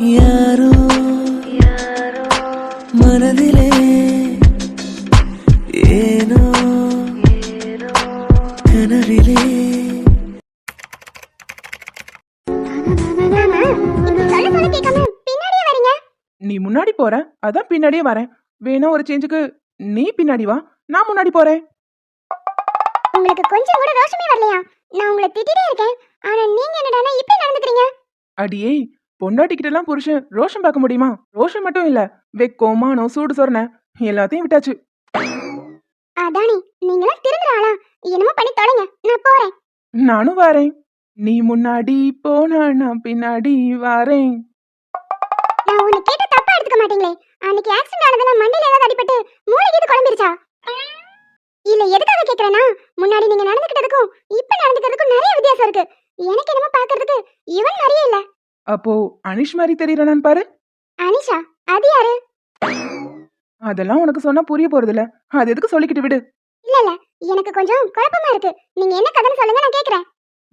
யாரோ மனதிலே ஏனோ கனவிலே. நீ முன்னாடி போற? அதான் பின்னாடியே வரேன். வேணா ஒரு சேஞ்சுக்கு நீ பின்னாடி வா. நான் முன்னாடி போறேன். உங்களுக்கு கொஞ்சம் கூட ரோஷமே வரலையா? நான் உங்களை திட்டிட்டே இருக்கேன். ஆனா நீங்க என்னடானா இப்படி நடந்துக்கிறீங்க? அடியே பொண்டாட்டிக்கிட்ட எல்லாம் புருஷன் ரோஷம் பார்க்க முடியுமா? ரோஷம் மட்டும் இல்ல வெக்கோ மானம் சூடு சொரண எல்லாத்தையும் விட்டாச்சு. அதானி நீங்களாம் திருந்துற ஆளா? என்னமோ பண்ணி தொலைங்க நான் போறேன். நானும் வரேன். நீ முன்னாடி போனா நான் பின்னாடி வரேன். நான் உன்னை கேட்ட தப்பா எடுத்துக்க மாட்டீங்களே. அன்னைக்கு ஆக்சிடென்ட் ஆனதுல மண்டையில ஏதாவது அடிபட்டு மூளை கீது குழம்பிருச்சா? இல்ல எதுக்காக கேக்குறேன்னா முன்னாடி நீங்க நடந்துக்கிட்டதுக்கும் இப்ப நடந்துக்கிறதுக்கும் நிறைய வித்தியாசம் இருக்கு. எனக்கு என்னமோ பாக்குறதுக்கு இவன் மாதிரியே இல்ல. அப்போ அனிஷ் மாதிரி தெரியறானான்னு பாரு. அனிஷா? அது யாரு? அதெல்லாம் உனக்கு சொன்னா புரிய போறது இல்ல அது எதுக்கு சொல்லிக்கிட்டு விடு. இல்ல இல்ல. எனக்கு கொஞ்சம் குழப்பமா இருக்கு. நீங்க என்ன கதைன்னு சொல்லுங்க நான் கேக்குறேன்.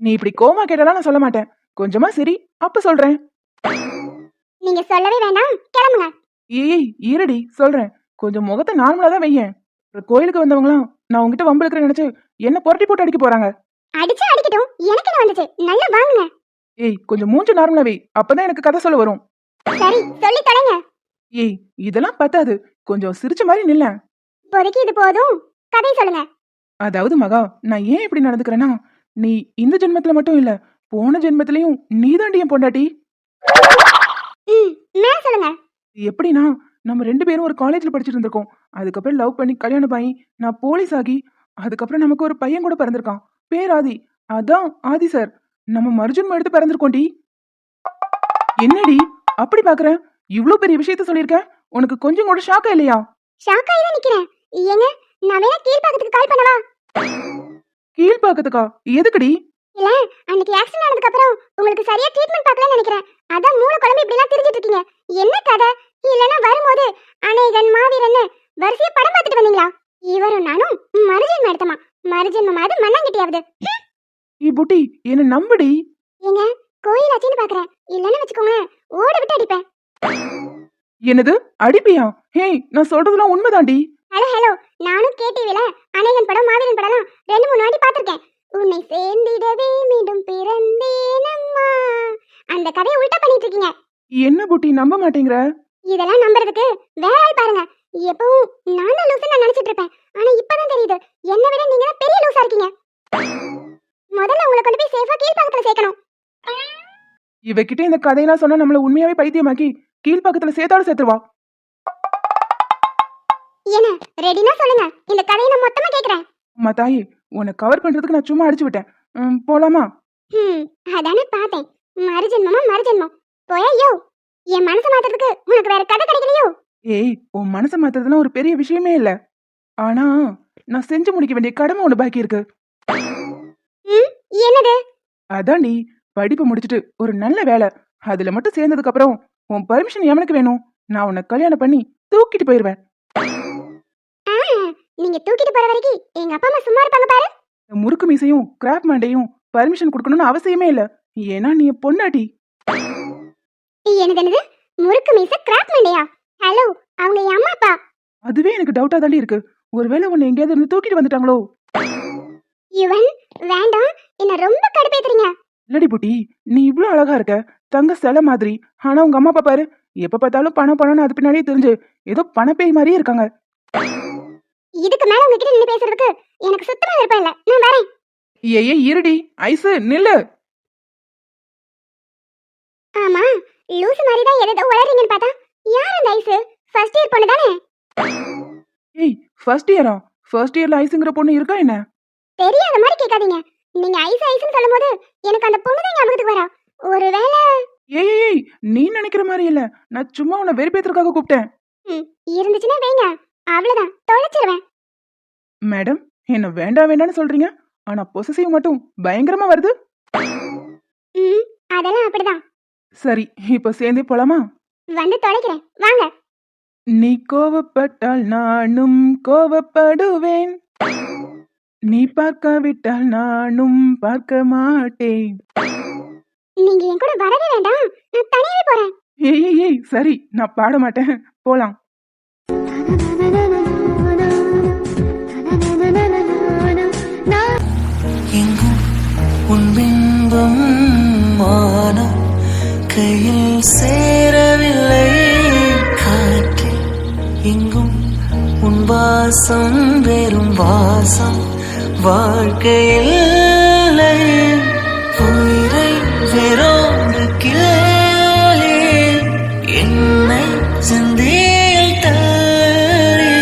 நீ இப்படி கோமா கேட்டாலாம் நான் சொல்ல மாட்டேன். கொஞ்சமா சரி அப்ப சொல்றேன். நீங்க சொல்லவே வேண்டாம். கிளம்புங்க. ஏய் ஈரடி சொல்றேன். கொஞ்சம் முகத்தை நார்மலா தான் வையேன். கோயிலுக்கு வந்தவங்களாம் நான் உங்ககிட்ட வம்பிழுக்கிறேன் நினைச்சு என்ன புரட்டி போட்டு அடிக்க போறாங்க? அடிச்சா அடிக்கட்டும். எனக்கு என்ன வந்துச்சு? நல்லா வாங்குங்க. ஏய் கொஞ்சம் மூஞ்சு நார்மலா வை. அப்பதான் எனக்கு கதை சொல்ல வரும். சரி சொல்லி தொலைங்க. ஏய் இதெல்லாம் பத்தாது. கொஞ்சம் சிரிச்ச மாதிரி நில்ல. இப்போதைக்கு இது போதும். கதை சொல்லுங்க. அதாவது மகா நான் ஏன் இப்படி நடந்துக்கிறேன்னா நீ இந்த ஜென்மத்துல மட்டும் இல்ல போன ஜென்மத்திலயும் நீதாண்டி என் பொண்டாட்டி. சொல்லுங்க. எப்படின்னா நம்ம ரெண்டு பேரும் ஒரு காலேஜ்ல படிச்சுட்டு இருந்திருக்கோம். அதுக்கப்புறம் லவ் பண்ணி கல்யாணம் பண்ணி நான் போலீஸ் ஆகி அதுக்கப்புறம் நமக்கு ஒரு பையன் கூட பிறந்திருக்கான். பேர் ஆதி. அதான் ஆதி சார் நம்ம மர்ஜுன் எடுத்து பிறந்திருக்கோம்டி என்னடி? அப்படி பாக்குற? இவ்ளோ பெரிய விஷயத்த சொல்லியிருக்க உனக்கு கொஞ்சம் கூட ஷாக்கா இல்லையா? ஷாக் ஆகி தான் நிக்கிறேன். ஏங்க நான் வேணா கீழ்பாக்கத்துக்கு கால் பண்ணவா? கீழ்பாக்கத்துக்கா எதுக்குடி? இல்ல அன்னைக்கு ஆக்சிடென்ட் ஆனதுக்கு அப்புறம் உங்களுக்கு சரியா ட்ரீட்மெண்ட் பார்க்கலன்னு நினைக்கிறேன். அதான் மூணு குழம்பு இப்படி எல்லாம் திரிஞ்சிட்டு இருக்கீங்க. என்ன கதை? இல்லனா வரும்போது அநேகன் மாவீரன்னு வரிசையா படம் பார்த்துட்டு வந்தீங்களா? இவரும் நானும் மறுஜென்மம் எடுத்தமா? மறுஜென்மமாவது மண்ணாங்கட்டியாவது. நீ புட்டி என்ன நம்புடி. ஏங்க கோயில் ஆச்சுன்னு பாக்குறேன். இல்லன்னு வச்சுக்கோங்களேன் ஓட விட்டு அடிப்பேன். என்னது? அடிப்பியா? ஹேய் நான் சொல்றதெல்லாம் உண்மைதாண்டி. ஹலோ ஹலோ நானும் கேடிவில அநேகன் படம் மாவீரன் படம்லாம் ரெண்டு மூணு வாட்டி பார்த்திருக்கேன். உன்னை சேர்ந்திடவே மீண்டும் பிறந்தேனம்மா அந்த கதையை உல்டா பண்ணிட்டு இருக்கீங்க. என்ன புட்டி நம்ப மாட்டேங்கிற? இதெல்லாம் நம்புறதுக்கு வேற ஆள் பாருங்க. எப்பவும் நான் தான் லூசு நான் நினைச்சிட்டு இருப்பேன். ஆனா இப்பதான் தெரியுது. என்னை விட நீங்க தான் பெரிய லூசா இருக்கீங்க. முதல்ல உங்களை கொண்டு போய் சேஃபா கீழ்பாக்கத்துல சேர்க்கணும். இவகிட்ட இந்த கதையெல்லாம் சொன்னா நம்மள உண்மையாவே பைத்தியமாக்கி கீழ்ப்பாக்கத்துல சேர்த்தாலும் சேர்த்துருவா. என்ன? ரெடினா சொல்லுங்க. இந்த கதையை நான் மொத்தமா கேக்குறேன். அம்மா தாயே உன்னை கவர் பண்றதுக்கு நான் சும்மா அடிச்சு விட்டேன். ம், போலாமா? ஹம் அதானே பார்த்தேன். மறுஜென்மமா மறுஜென்மம் போயா யோ! என் மனசை மாத்துறதுக்கு உனக்கு வேற கதை கிடைக்கலையோ? ஏய் உன் மனசை மாத்துறதுலாம் ஒரு பெரிய விஷயமே இல்ல. ஆனா நான் செஞ்சு முடிக்க வேண்டிய கடமை ஒண்ணு பாக்கி இருக்கு. ம் என்னது? அதான்டி படிப்பு முடிச்சிட்டு ஒரு நல்ல வேலை. அதுல மட்டும் சேர்ந்ததுக்கு அப்புறம் உன் பர்மிஷன் எவனுக்கு வேணும்? நான் உன்னை கல்யாணம் பண்ணி தூக்கிட்டு போயிருவேன். நீங்க தூக்கிட்டு போற வரைக்கும் எங்க அப்பா அம்மா சும்மா இருப்பாங்க பாரு. முறுக்கு மீசையும் கிராப் மண்டையும் பர்மிஷன் கொடுக்கணும்னு அவசியமே இல்ல. ஏன்னா நீ பொண்டாட்டி என்னது என்னது முறுக்கு மீச கிராப் மண்டையா? ஹலோ அவங்க என் அம்மா அப்பா. அதுவே எனக்கு டவுட்டா தாண்டி இருக்கு. ஒருவேளை உன்னை எங்கேயாவது இருந்து தூக்கிட்டு வந்துட்டாங்களோ? யுவன் வேண்டாம் என்ன ரொம்ப கடுப்பேத்துறீங்க. இல்லடி புட்டி நீ இவ்ளோ அழகா இருக்க. தங்க சிலை மாதிரி. ஆனா உங்க அம்மா அப்பா பாரு எப்ப பார்த்தாலும் பணம் பணம்னு அது பின்னாடியே தெரிஞ்சு ஏதோ பணப்பேய் மாதிரியே இருக்காங்க. இதுக்கு மேல உங்ககிட்ட நின்னு பேசுறதுக்கு எனக்கு சுத்தமா விருப்பம் இல்ல. நான் வரேன். ஏயே இருடி. ஐசு நில்லு. ஆமா லூசு மாதிரி தான் எதோ உளறீங்கன்னு பார்த்தா யார் அந்த ஐஸ் ஃபர்ஸ்ட் இயர் பொண்ணு தானே? ஏய் ஃபர்ஸ்ட் இயரா ஃபர்ஸ்ட் இயர்ல ஐஸுங்கிற பொண்ணு இருக்கா என்ன? தெரியாத மாதிரி கேட்காதீங்க. நீங்க ஐஸ் ஐஸ்னு சொல்லும்போது எனக்கு அந்த பொண்ணு தான் ஞாபகத்துக்கு வரா. ஒருவேளை ஏய் ஏய், நீ நினைக்கிற மாதிரி இல்ல. நான் சும்மா உன்னை வெறுப்பேத்துறதுக்காக கூப்பிட்டேன். ம், இருந்துச்சுன்னா வைங்க. அவ்வளவுதான். தொலைச்சிருவேன். மேடம் என்ன வேண்டாம் வேண்டாம்னு சொல்றீங்க? ஆனா பொசசிவ் மட்டும் பயங்கரமா வருது. ம் அதெல்லாம் அப்படிதான். சரி இப்ப சேர்ந்தே போலாமா? வந்து தொலைக்கிறேன். வாங்க. நீ கோவப்பட்டால் நானும் கோவப்படுவேன். நீ பார்க்காவிட்டால் நானும் பார்க்க மாட்டேன் நீங்க என் கூட வரவே வேண்டாம். நான் தனியாவே போறேன். ஏய் ஏய், ஏய் சரி நான் பாட மாட்டேன் போலாம். எங்கும் உன் பிம்பம் மானம் கையில் சேரவில்லை. காற்றில் எங்கும் உன் வாசம் வெறும் வாசம். வாழ்க்கையில் உயிரை வெறோடு கிள்ளி என்னை சிந்தியில் தள்ளி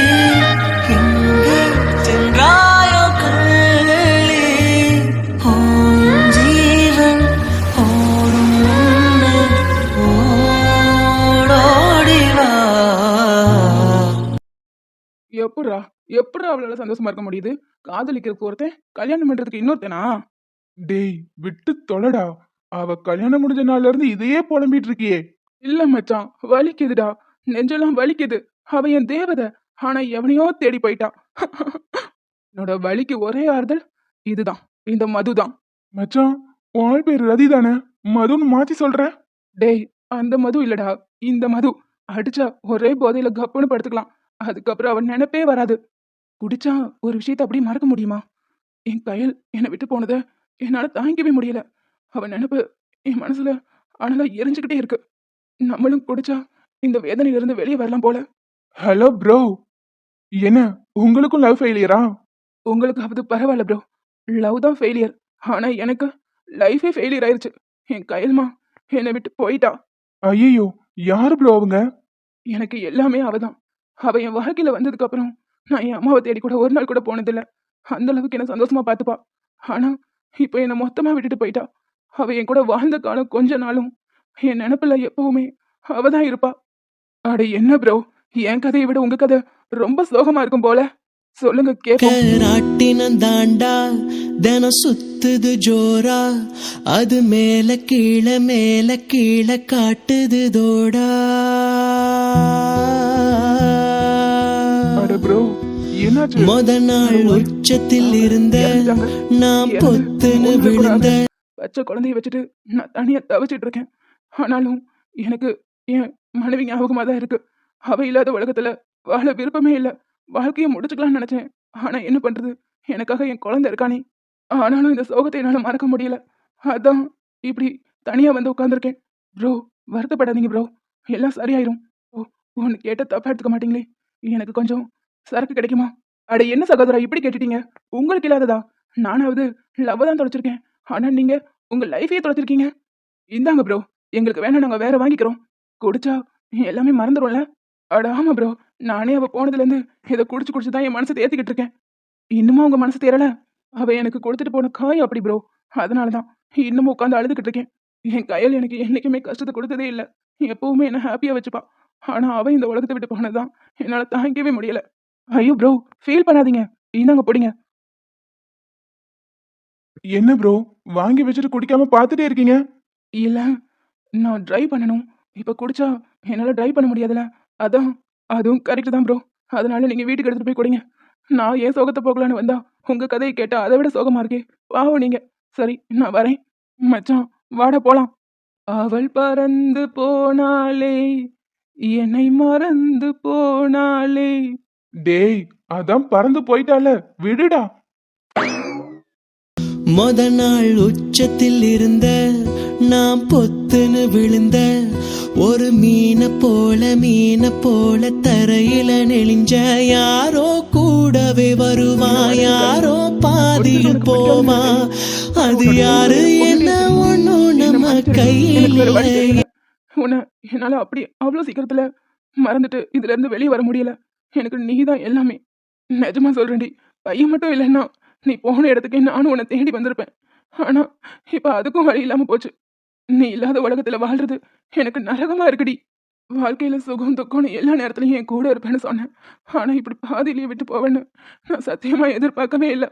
எங்கே சென்றாயோ கள்ளி உன் ஜீவன் ஓடும் எப்படா எப்படா அவளால சந்தோஷமா இருக்க முடியுது? காதலிக்கிறதுக்கு ஒருத்தன் கல்யாணம் பண்றதுக்கு இன்னொருத்தனா? டேய் விட்டு தொலைடா. அவ கல்யாணம் முடிஞ்ச நாள்ல இருந்து இதையே புலம்பிட்டு இருக்கியே இல்ல மச்சான் வலிக்குதுடா. நெஞ்செல்லாம் வலிக்குது. அவ என் தேவதை. ஆனா எவனையோ தேடி போயிட்டா. என்னோட வலிக்கு ஒரே ஆறுதல் இதுதான். இந்த மதுதான் மச்சான் உன் பேர் ரதி தானே? மதுன்னு மாத்தி சொல்ற? டேய் அந்த மது இல்லடா. இந்த மது. அடிச்சா ஒரே போதையில கப்புன்னு படுத்துக்கலாம். அதுக்கப்புறம் அவன் நினைப்பே வராது. குடிச்சா ஒரு விஷயத்தை அப்படியே மறக்க முடியுமா? என் கையில் என்னை விட்டு போனதை என்னால தாங்கிக்கவே முடியல. அவன் நினைப்பு என் மனசுல அனலா எரிஞ்சுக்கிட்டே இருக்கு. நம்மளும் குடிச்சா இந்த வேதனையில இருந்து வெளியே வரலாம் போல. ஹலோ ப்ரோ என்ன உங்களுக்கும் லவ் ஃபெயிலியரா உங்களுக்கு அது பரவாயில்ல ப்ரோ லவ் தான் ஃபெயிலியர் ஆனா எனக்கு லைஃபே ஃபெயிலியர் ஆயிருச்சு. என் கையல்மா என்னை விட்டு போயிட்டா. ஐயோ யாரு ப்ரோ அவங்க? எனக்கு எல்லாமே அவதான். அவ என் வாழ்க்கையில வந்ததுக்கு அப்புறம் நான் என் அம்மாவை தேடி கூட ஒரு நாள் கூட போனதில்ல. அந்த அளவுக்கு என்ன சந்தோஷமா பார்த்துப்பா. ஆனா இப்போ என்னை மொத்தமா விட்டுட்டு போயிட்டா. அவ என் கூட வாழ்ந்த காலம் கொஞ்ச நாளும். என் நினப்பில் எப்பவுமே அவ தான் இருப்பா. அட என்ன ப்ரோ என் கதையை விட உங்க கதை ரொம்ப சோகமா இருக்கும் போல. சொல்லுங்க கேப்போம். தாண்டா தினம் சுத்துது ஜோரா. அது மேல கீழே மேல கீழே காட்டுது தோடா. மொத நாள் உச்சத்தில் இருந்த நான் பொத்துன்னு விழுந்த பச்சை குழந்தைய வச்சுட்டு நான் தனியா தவிச்சிட்டு இருக்கேன். ஆனாலும் எனக்கு என் மனைவி ஞாபகமா தான் இருக்கு. அவ இல்லாத உலகத்துல வாழ விருப்பமே இல்லை. வாழ்க்கையை முடிச்சுக்கலாம்னு நினைச்சேன். ஆனா என்ன பண்றது? எனக்காக என் குழந்தை இருக்கானே. ஆனாலும் இந்த சோகத்தை என்னால மறக்க முடியல. அதான் இப்படி தனியா வந்து உட்காந்துருக்கேன் ப்ரோ வருத்தப்படாதீங்க ப்ரோ எல்லாம் சரியாயிரும். ஓ ஒன்று கேட்ட தப்பா எடுத்துக்க மாட்டீங்களே. எனக்கு கொஞ்சம் சரக்கு கிடைக்குமா? அட என்ன சகோதரா இப்படி கேட்டுட்டீங்க? உங்களுக்கு இல்லாததா? நானாவது லவ் தான் தொலைச்சிருக்கேன். ஆனா நீங்க உங்க லைஃபையே தொலைச்சிருக்கீங்க. இந்தாங்க ப்ரோ எங்களுக்கு வேணா நாங்க வேற வாங்கிக்கிறோம். குடிச்சா எல்லாமே மறந்துடும்ல அட ஆமா ப்ரோ நானே அவ போனதுலேருந்து இதை குடிச்சு குடிச்சு தான் என் மனசை தேத்திக்கிட்டு இருக்கேன். இன்னுமா உங்க மனசு தேரல அவ எனக்கு கொடுத்துட்டு போன காய் அப்படி ப்ரோ அதனாலதான் இன்னமும் உட்காந்து அழுதுகிட்டு இருக்கேன். என் கையில் எனக்கு என்னைக்குமே கஷ்டத்தை கொடுத்ததே இல்லை. எப்பவுமே என்னை ஹாப்பியாக வச்சுப்பா. ஆனால் அவன் இந்த உலகத்தை விட்டு போனதுதான் என்னால் தாங்கிக்கவே முடியலை. ஐயோ ப்ரோ ஃபீல் பண்ணாதீங்க. இந்தாங்க பிடிங்க. என்ன ப்ரோ வாங்கி வச்சுட்டு குடிக்காம பார்த்துட்டே இருக்கீங்க? இல்ல நான் ட்ரைவ் பண்ணணும். இப்ப குடிச்சா என்னால ட்ரைவ் பண்ண முடியாதுல. அதான் அதுவும் கரெக்ட் தான் ப்ரோ. அதனால நீங்க வீட்டுக்கு எடுத்துட்டு போய் குடிங்க. நான் ஏன் சோகத்தை போகலான்னு வந்தா உங்க கதையை கேட்டா அதை விட சோகமா இருக்கே. பாவம் நீங்க. சரி நான் வரேன். மச்சான் வாடா போலாம். அவள் பறந்து போனாலே என்னை மறந்து போனாலே டேய் அதான் பறந்து போயிட்டால விடுடா. மொத நாள் உச்சத்தில் இருந்த நான் பொத்துன்னு விழுந்த ஒரு மீனை போல மீனை போல தரையில நெளிஞ்ச யாரோ கூடவே வருவா யாரோ பாதியில் போவா அது யாரு என்ன ஒண்ணும் நம்ம கையில. உன்னை என்னால அப்படி அவ்வளோ சீக்கிரத்துல மறந்துட்டு இதுல இருந்து வெளியே வர முடியல. எனக்கு நீ தான் எல்லாமே. நிஜமா சொல்றேன்டி பையன் மட்டும் இல்லைன்னா நீ போன இடத்துக்கு நானும் உன்னை தேடி வந்திருப்பேன். ஆனா இப்ப அதுக்கும் வழி இல்லாம போச்சு. நீ இல்லாத உலகத்துல வாழ்றது எனக்கு நரகமா இருக்குடி. வாழ்க்கையில சுகம் துக்கம்னு எல்லா நேரத்துலயும் என் கூட இருப்பேன்னு சொன்னேன். ஆனா இப்படி பாதியிலேயே விட்டு போவேன்னு நான் சத்தியமா எதிர்பார்க்கவே இல்லை.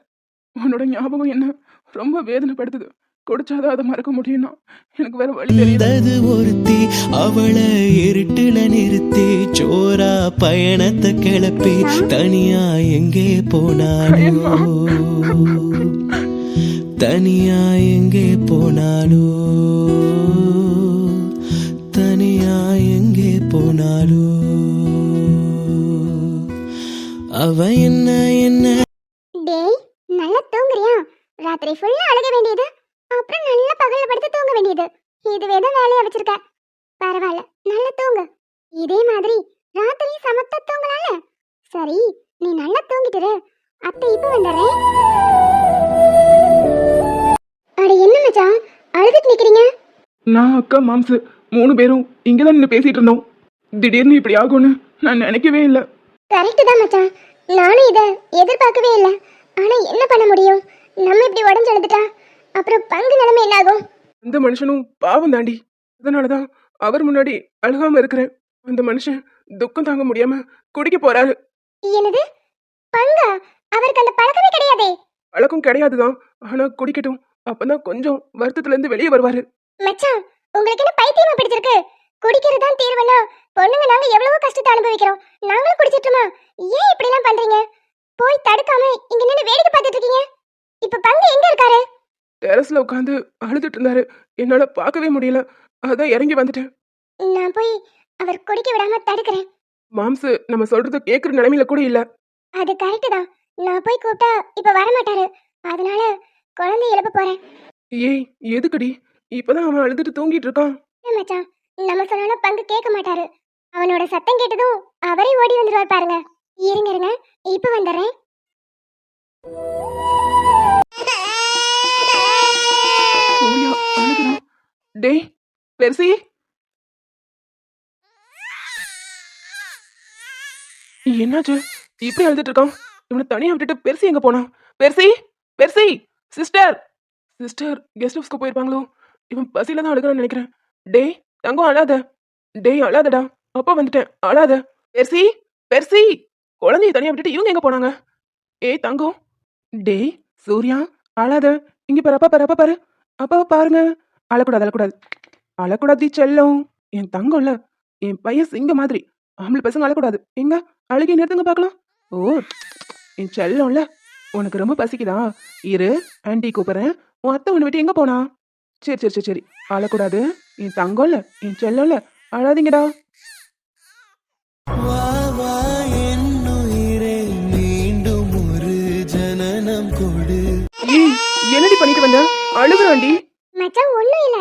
உன்னோட ஞாபகம் என்ன ரொம்ப வேதனைப்படுத்துது. குடிச்சாதான் அதை மறக்க முடியும்னா எனக்கு வேற வழி தெரியல. இருந்தது ஒருத்தி அவளை இருட்டுல நிறுத்தி சோரா பயணத்தை கிளப்பி தனியா எங்கே போனாலோ? தனியா எங்கே போனாலோ? தனியா எங்கே போனாலோ? அவ என்ன என்ன? டேய் நல்லா தூங்குறியா? ராத்திரி ஃபுல்லா அழுக வேண்டியது. அப்புறம் நல்லா பகல்ல படுத்து தூங்க வேண்டியது. இதுவே தான் வேலையா வச்சிருக்க. பரவாயில்ல நல்லா தூங்கு. இதே மாதிரி ராத்திரி சமத்தா தூங்கலாம்ல? சரி நீ நல்லா தூங்கிட்டுரு அத்தை இப்ப வந்துடுறேன். அட என்ன மச்சான்? அழுதுட்டு நிக்கிறீங்க? நான் அக்கா மாம்சு. மூணு பேரும் இங்கே தான் நின்று பேசிட்டு இருந்தோம். திடீர்னு இப்படி ஆகும்னு நான் நினைக்கவே இல்லை. கரெக்ட் தான் மச்சான். நானும் இதை எதிர்பார்க்கவே இல்லை. ஆனா என்ன பண்ண முடியும்? நம்ம இப்படி உடஞ்சு எழுதுட்டா அப்புறம் பங்கு நிலைமை என்ன ஆகும் அந்த மனுஷனும் பாவம் தாண்டி. அதனால தான் அவர் முன்னாடி அழுகாம இருக்கிறேன். அந்த மனுஷன் துக்கம் தாங்க முடியாம குடிக்க போறாரு. என்னது? பங்கா? அவருக்கு அந்த பழக்கமே கிடையாதே. பழக்கம் கிடையாதுதான். ஆனா குடிக்கட்டும். அப்பதான் கொஞ்சம் வருத்தத்துல இருந்து வெளியே வருவாரு. மச்சான் உங்களுக்கு என்ன பைத்தியமா பிடிச்சிருக்கு? குடிக்கிறது தான் தீர்வுனா பொண்ணுங்க நாங்க எவ்வளவோ கஷ்டத்தை அனுபவிக்கிறோம். நாங்களும் குடிச்சிட்டுமா? ஏன் இப்படி எல்லாம் பண்றீங்க? போய் தடுக்காம இங்க நின்னு வேடிக்கை பார்த்துட்டு இருக்கீங்க. இப்ப பங்கு எங்க இருக்காரு? டெரஸ்ல உட்காந்து அழுதுட்டு இருந்தாரு என்னால பார்க்கவே முடியல. அதான் இறங்கி வந்துட்டேன். நான் போய் அவர் குடிக்க விடாம தடுக்கிறேன். மாம்சு நம்ம சொல்றத கேக்குற நிலைமையில கூட இல்ல. அது கரெக்ட் தான். நான் போய் கூப்பிட்டா இப்ப வர மாட்டாரு அதனால குழந்தை எழுப்ப போறேன். ஏய் எதுக்குடி? இப்பதான் அவன் அழுதுட்டு தூங்கிட்டு இருக்கான். மச்சான் நம்ம சொன்னாலும் பங்கு கேட்க மாட்டாரு. அவனோட சத்தம் கேட்டதும் அவரே ஓடி வந்துருவார் பாருங்க. இருங்க இருங்க. இப்ப வந்துடுறேன். சூர்யா டேய் பெருசி. என்னாச்சு? இப்படி அழுதுட்டு இருக்கான். இவனை தனியா விட்டுட்டு பெருசி எங்க போனான்? பெருசி பெருசி சிஸ்டர். சிஸ்டர் கெஸ்ட் ஹவுஸ்க்கு போயிருப்பாங்களோ? இவன் பசியில தான் அழுகிறான்னு நினைக்கிறேன். டேய் தங்கம் அழாத. டேய் அழாதடா. அப்பா வந்துட்டேன். அழாத. பெருசி பெருசி. குழந்தைய தனியா விட்டுட்டு இவங்க எங்க போனாங்க? ஏய் தங்கம். டேய் சூர்யா அழாத. இங்க பாரு அப்பா பாரு அப்பா பாரு. அப்பாவை பாருங்க. அழக்கூடாது அழக்கூடாது. அழக்கூடாது செல்லம். என் தங்கம்ல என் பையன் சிங்க மாதிரி. ஆம்பளை பசங்க அழக்கூடாது. எங்க? அழுகி நிறுத்துங்க பார்க்கலாம் ஓ என் செல்லம்ல உனக்கு ரொம்ப பசிக்குதா? இரு ஆன்ட்டி கூப்பிடுறேன். உன் அத்தை உன்னை விட்டு எங்க போனா? சரி சரி சரி சரி. அழக்கூடாது. என் தங்கம்ல என் செல்லம்ல அழாதீங்கடா. வா வா என்னுயிரே மீண்டும் ஒரு ஜனனம் கொடு. ஏய் என்னடி பண்ணிட்டு வந்த? அழுகுறாண்டி. மச்சான் ஒண்ணும் இல்ல.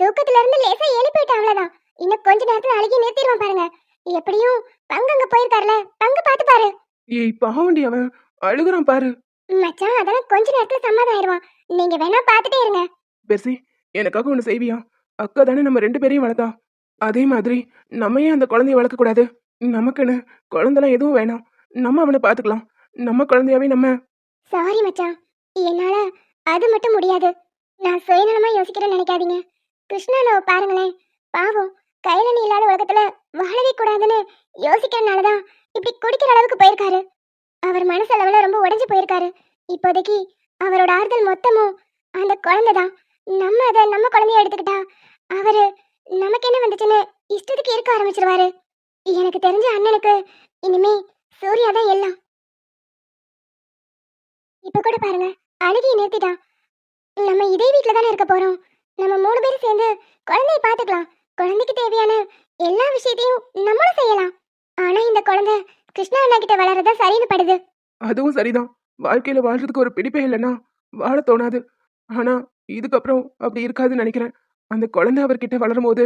தூக்கத்துல இருந்து லேசா எழுப்பி விட்ட அவ்வளவுதான். இன்னும் கொஞ்ச நேரத்துல அழுகி நிறுத்திடுவான் பாருங்க. எப்படியும் பங்கு அங்க போயிருக்காருல. பங்கு பார்த்து பாரு. ஏய் பாவண்டி அவன். அழுகுறான் பாரு. மச்சான் அதெல்லாம் கொஞ்ச நேரத்துல சமாதானம் ஆயிடுவான். நீங்க வேணா பாத்துட்டே இருங்க. பெர்சி எனக்காக ஒன்று செய்வியா? அக்கா தானே நம்ம ரெண்டு பேரையும் வளர்த்தா. அதே மாதிரி நம்ம ஏன் அந்த குழந்தைய வளர்க்கக்கூடாது? நமக்குன்னு குழந்தைலாம் எதுவும் வேணாம். நம்ம அவனை பார்த்துக்கலாம். நம்ம குழந்தையாவே நம்ம சாரி மச்சான். என்னால அது மட்டும் முடியாது. நான் சுயநலமா யோசிக்கிறேன்னு நினைக்காதீங்க. கிருஷ்ணாவை பாருங்களேன். பாவம் கையில நீ இல்லாத உலகத்துல வாழவே கூடாதுன்னு யோசிக்கிறனாலதான் இப்படி குடிக்கிற அளவுக்கு போயிருக்காரு. அவர் மனசளவுல ரொம்ப உடஞ்சு போயிருக்காரு. இப்போதைக்கு அவரோட ஆறுதல் மொத்தமும் அந்த குழந்தை தான் நம்ம அதை நம்ம குழந்தைய எடுத்துக்கிட்டா அவரு நமக்கு என்ன வந்துச்சுன்னு இஷ்டத்துக்கு இருக்க ஆரம்பிச்சிருவாரு. எனக்கு தெரிஞ்ச அண்ணனுக்கு இனிமே சூர்யா தான் எல்லாம். இப்ப கூட பாருங்க அழுகிய நிறுத்திட்டான். நம்ம இதே வீட்ல தானே இருக்க போறோம். நம்ம மூணு பேரும் சேர்ந்து குழந்தைய பாத்துக்கலாம் குழந்தைக்கு தேவையான எல்லா விஷயத்தையும் நம்மளும் செய்யலாம். ஆனா இந்த குழந்தை கிருஷ்ணா அண்ணா கிட்ட வளர்றதா சரின்னு படுது அதுவும் சரிதான். வாழ்க்கையில வாழ்றதுக்கு ஒரு பிடிப்பே இல்லைன்னா வாழ தோணாது. ஆனா இதுக்கப்புறம் அப்படி இருக்காதுன்னு நினைக்கிறேன். அந்த குழந்தை அவர்கிட்ட வளரும் போது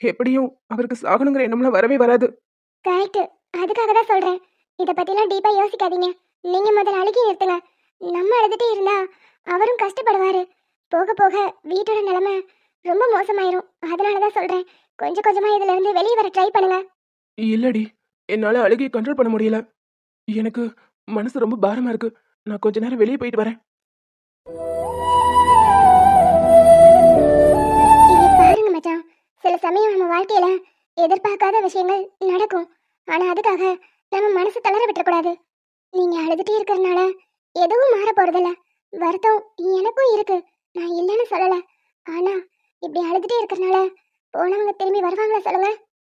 எப்படியும் அவருக்கு சாகணுங்கிற எண்ணம்லாம் வரவே வராது. கரெக்ட் அதுக்காக தான் சொல்றேன். இத பத்திலாம் டீப்பா யோசிக்காதீங்க. நீங்க முதல்ல அழுகி நிறுத்துங்க. நம்ம அழுதுட்டே இருந்தா அவரும் கஷ்டப்படுவாரு. போக போக வீட்டோட நிலைமை ரொம்ப மோசமாயிரும். அதனால தான் சொல்றேன். கொஞ்சம் கொஞ்சமா இதுல இருந்து வெளியே வர ட்ரை பண்ணுங்க. இல்லடி. என்னால அழுகையை கண்ட்ரோல் பண்ண முடியல. எனக்கு மனசு ரொம்ப பாரமா இருக்கு. நான் கொஞ்ச நேரம் வெளியே போயிட்டு வரேன். பாருங்க மச்சான். சில சமயம் நம்ம வாழ்க்கையில எதிர்பார்க்காத விஷயங்கள் நடக்கும். ஆனா அதுக்காக நம்ம மனசு தளர விட்டுறக்கூடாது. நீங்க அழுதுட்டே இருக்கறனால எதுவும் மாற போறதில்ல வருத்தம் எனக்கும் இருக்கு. நான் இல்லைன்னு சொல்லல. ஆனா இப்படி அழுதுட்டே இருக்கறனால போனவங்க திரும்பி வருவாங்களா சொல்லுங்க?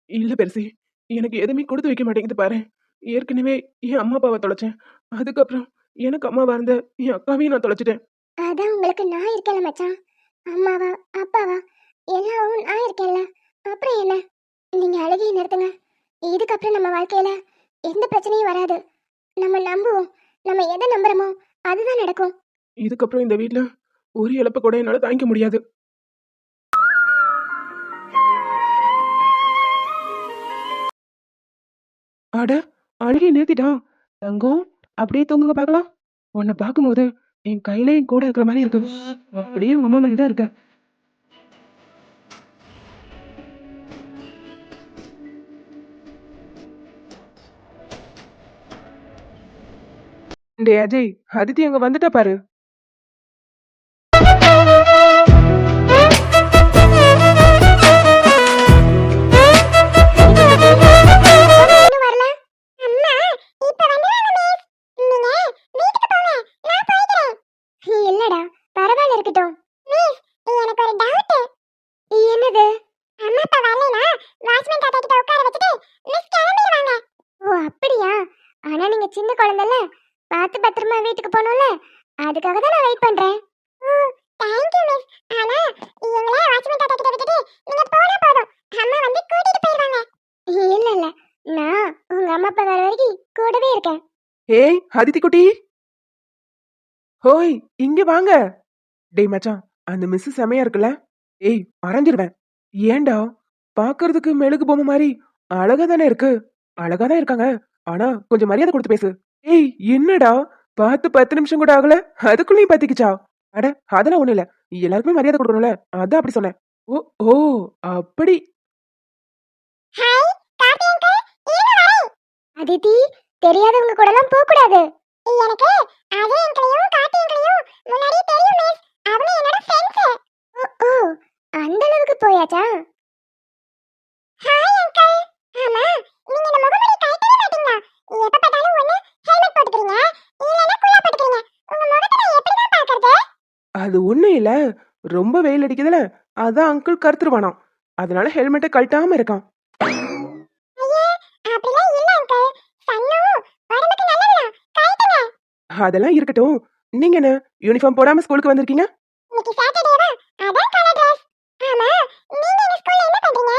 இல்ல பெருசி. எனக்கு எதுவுமே கொடுத்து வைக்க மாட்டேங்குது பாரு. ஏற்கனவே என் அம்மா அப்பாவை தொலைச்சேன். அதுக்கப்புறம் எனக்கு அம்மாவா இருந்த என் அக்காவையும் நான் தொலைச்சிட்டேன். அதான் உங்களுக்கு நான் இருக்கேன்ல மச்சான். அம்மாவா அப்பாவா எல்லாவும் நான் இருக்கேன்ல. அப்புறம் என்ன? நீங்க அழுகையை நிறுத்துங்க. இதுக்கப்புறம் நம்ம வாழ்க்கையில எந்த பிரச்சனையும் வராது. நம்ம நம்புவோம். நம்ம எதை நம்புறோமோ அதுதான் நடக்கும். இதுக்கப்புறம் இந்த வீட்ல ஒரு இழப்ப கூட என்னால தாங்கிக்க முடியாது. அட அழுகி நிறுத்திட்டான். தங்கம் அப்படியே தூங்குங்க பார்க்கலாம். உன்னை பார்க்கும்போது என் கையில என் கூட இருக்கிற மாதிரி இருக்கு. அப்படியே உங்க அம்மா மாதிரி தான் இருக்க அஜய் அதித்தி அங்க வந்துட்டா பாரு. அம்மா அப்பா வர வரைக்கும் கூடவே இருக்கேன். ஏய் அதித்தி குட்டி. ஹோய் இங்க வாங்க. டேய் மச்சான் அந்த மிஸ் செமையா இருக்குல்ல? ஏய் அரைஞ்சிருவேன் ஏன்டா? பாக்குறதுக்கு மெழுகு பொம்மை மாதிரி அழகா தானே இருக்கு. அழகா தான் இருக்காங்க. ஆனா கொஞ்சம் மரியாதை கொடுத்து பேசு. ஏய் என்னடா? பார்த்து பத்து நிமிஷம் கூட ஆகல. அதுக்குள்ளேயும் பத்திக்குச்சா? அட அதெல்லாம் ஒண்ணு இல்ல. எல்லாருக்குமே மரியாதை கொடுக்கணும்ல. அதான் அப்படி சொன்னேன். ஓ ஓ அப்படி. ஹாய். அதித்தி தெரியாதவங்க கூட எல்லாம் போக கூடாது எனக்கு அதே அங்கிளையும் கார்த்தி அங்கிளையும் முன்னாடியே தெரியும் மிஸ் அவங்க என்னோட ஃப்ரெண்ட்ஸ் ஓ ஓ அந்த அளவுக்கு போயாச்சா? ஹாய் அங்கிள் ஆமா நீங்க இந்த முகமூடி கழட்டவே மாட்டீங்களா? எப்ப பார்த்தாலும் ஒண்ணு ஹெல்மெட் போட்டுக்கிறீங்க. இல்லனா குல்லா போட்டுக்கிறீங்க. உங்க முகத்தை நான் எப்படி தான் பார்க்கறது? அது ஒண்ணும் இல்ல. ரொம்ப வெயில் அடிக்குதுல. அதான் அங்கிள் கருத்துருவானாம் அதனால ஹெல்மெட்டை கழட்டாம இருக்கான் ஐயே அப்படிலாம் இல்ல அங்கிள் சன்னும் உடம்புக்கு நல்லதுதான் கழட்டுங்க அதெல்லாம் இருக்கட்டும். நீங்க என்ன யூனிஃபார்ம் போடாம ஸ்கூலுக்கு வந்திருக்கீங்க? இன்னைக்கு சாட்டர்டேவா அதான் கலர் டிரஸ் ஆமா நீங்க எங்க ஸ்கூல்ல என்ன பண்றீங்க?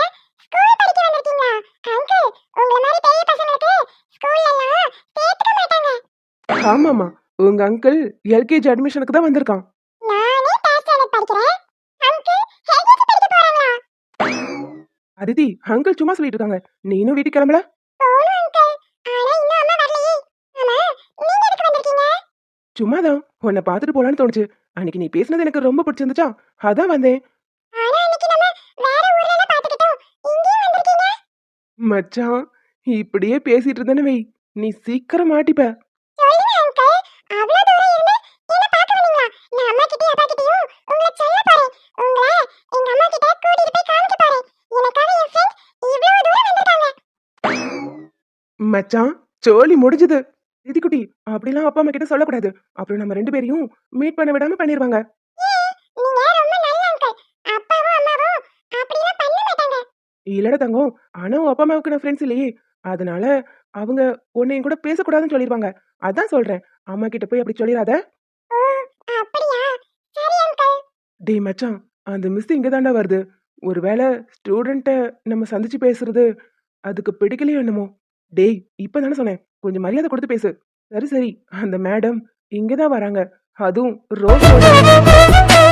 ஸ்கூல் படிக்க வந்திருக்கீங்களா? அங்கிள் உங்கள மாதிரி பெரிய பசங்களுக்கு ஸ்கூல்ல எல்லாம் சேர்த்துக்க மாட்டாங்க. ஆமாமா உங்க அங்கிள் எல்கேஜி அட்மிஷனுக்கு தான் வந்திருக்கான். அதிதி அங்கிள் சும்மா சொல்லிட்டு இருக்காங்க. நீனும் வீட்டுக்கு கிளம்பல போணும் அங்கிள் ஆனா இன்னும் அம்மா வரலையே ஆமா நீங்க எதுக்கு வந்திருக்கீங்க சும்மாதான் உன்னை பார்த்துட்டு போலான்னு தோணுச்சு. அன்னைக்கு நீ பேசுனது எனக்கு ரொம்ப பிடிச்சிருந்துச்சா? அதான் வந்தேன். மச்சான் இப்படியே பேசிட்டு இருந்தேன்னு வை. நீ சீக்கிரம் மாட்டிப்ப. மச்சான் சோலி முடிஞ்சது. குட்டி அப்படிலாம் அப்பா அம்மா கிட்ட சொல்லக்கூடாது. அப்புறம் நம்ம ரெண்டு பேரையும் மீட் பண்ண விடாம பண்ணிருவாங்க. இல்லடா தங்கம் ஆனா உன் அப்பா அம்மாவுக்கு நான் ஃப்ரெண்ட்ஸ் இல்லையே. அதனால அவங்க உன்னையும் கூட பேசக்கூடாதுன்னு சொல்லிருவாங்க. அதான் சொல்றேன். அம்மா கிட்ட போய் அப்படி சொல்லிடாத டேய் மச்சான் அந்த மிஸ் இங்க தாண்டா வருது. ஒருவேளை ஸ்டூடெண்ட்டை நம்ம சந்திச்சு பேசுறது அதுக்கு பிடிக்கலையோ என்னமோ. டேய் இப்பதானே சொன்னேன். கொஞ்சம் மரியாதை கொடுத்து பேசு. சரி சரி. அந்த மேடம் இங்கே தான் வராங்க. அதுவும் ரோஸ்.